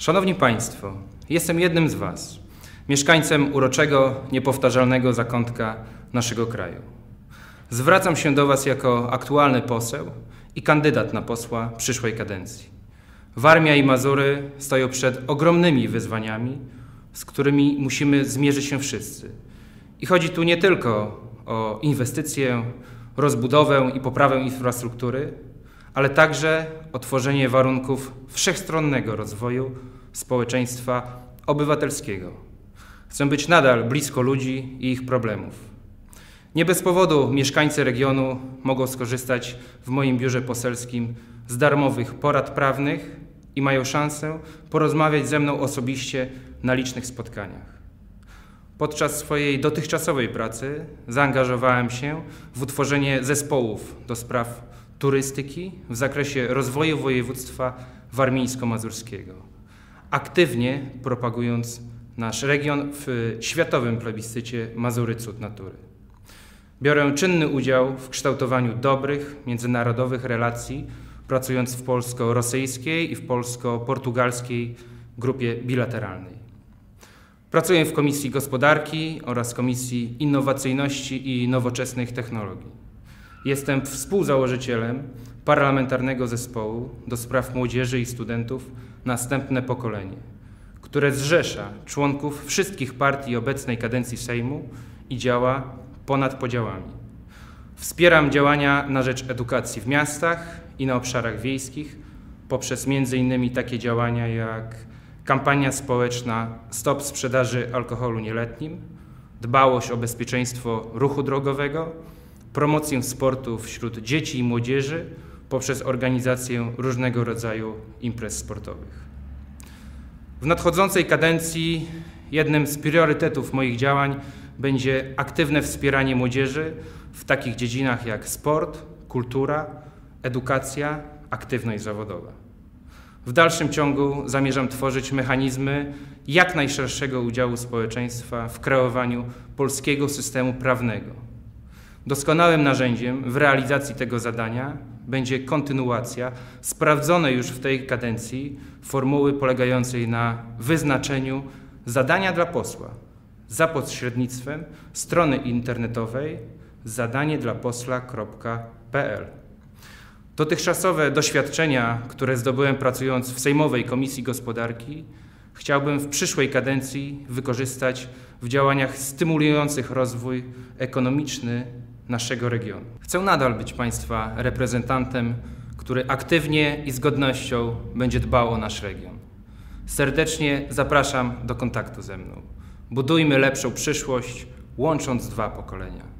Szanowni Państwo, jestem jednym z Was, mieszkańcem uroczego, niepowtarzalnego zakątka naszego kraju. Zwracam się do Was jako aktualny poseł i kandydat na posła przyszłej kadencji. Warmia i Mazury stoją przed ogromnymi wyzwaniami, z którymi musimy zmierzyć się wszyscy. I chodzi tu nie tylko o inwestycje, rozbudowę i poprawę infrastruktury, ale także o tworzenie warunków wszechstronnego rozwoju społeczeństwa obywatelskiego. Chcę być nadal blisko ludzi i ich problemów. Nie bez powodu mieszkańcy regionu mogą skorzystać w moim biurze poselskim z darmowych porad prawnych i mają szansę porozmawiać ze mną osobiście na licznych spotkaniach. Podczas swojej dotychczasowej pracy zaangażowałem się w utworzenie zespołów do spraw turystyki w zakresie rozwoju województwa warmińsko-mazurskiego, aktywnie propagując nasz region w światowym plebiscycie Mazury Cud Natury. Biorę czynny udział w kształtowaniu dobrych, międzynarodowych relacji, pracując w polsko-rosyjskiej i w polsko-portugalskiej grupie bilateralnej. Pracuję w Komisji Gospodarki oraz Komisji Innowacyjności i Nowoczesnych Technologii. Jestem współzałożycielem Parlamentarnego Zespołu do Spraw Młodzieży i Studentów Następne Pokolenie, które zrzesza członków wszystkich partii obecnej kadencji Sejmu i działa ponad podziałami. Wspieram działania na rzecz edukacji w miastach i na obszarach wiejskich poprzez m.in. takie działania jak kampania społeczna Stop sprzedaży alkoholu nieletnim, dbałość o bezpieczeństwo ruchu drogowego, promocję sportu wśród dzieci i młodzieży poprzez organizację różnego rodzaju imprez sportowych. W nadchodzącej kadencji jednym z priorytetów moich działań będzie aktywne wspieranie młodzieży w takich dziedzinach jak sport, kultura, edukacja, aktywność zawodowa. W dalszym ciągu zamierzam tworzyć mechanizmy jak najszerszego udziału społeczeństwa w kreowaniu polskiego systemu prawnego. Doskonałym narzędziem w realizacji tego zadania będzie kontynuacja sprawdzonej już w tej kadencji formuły polegającej na wyznaczeniu zadania dla posła za pośrednictwem strony internetowej zadanie dla posla.pl. Dotychczasowe doświadczenia, które zdobyłem pracując w Sejmowej Komisji Gospodarki, chciałbym w przyszłej kadencji wykorzystać w działaniach stymulujących rozwój ekonomiczny naszego regionu. Chcę nadal być Państwa reprezentantem, który aktywnie i z godnością będzie dbał o nasz region. Serdecznie zapraszam do kontaktu ze mną. Budujmy lepszą przyszłość, łącząc dwa pokolenia.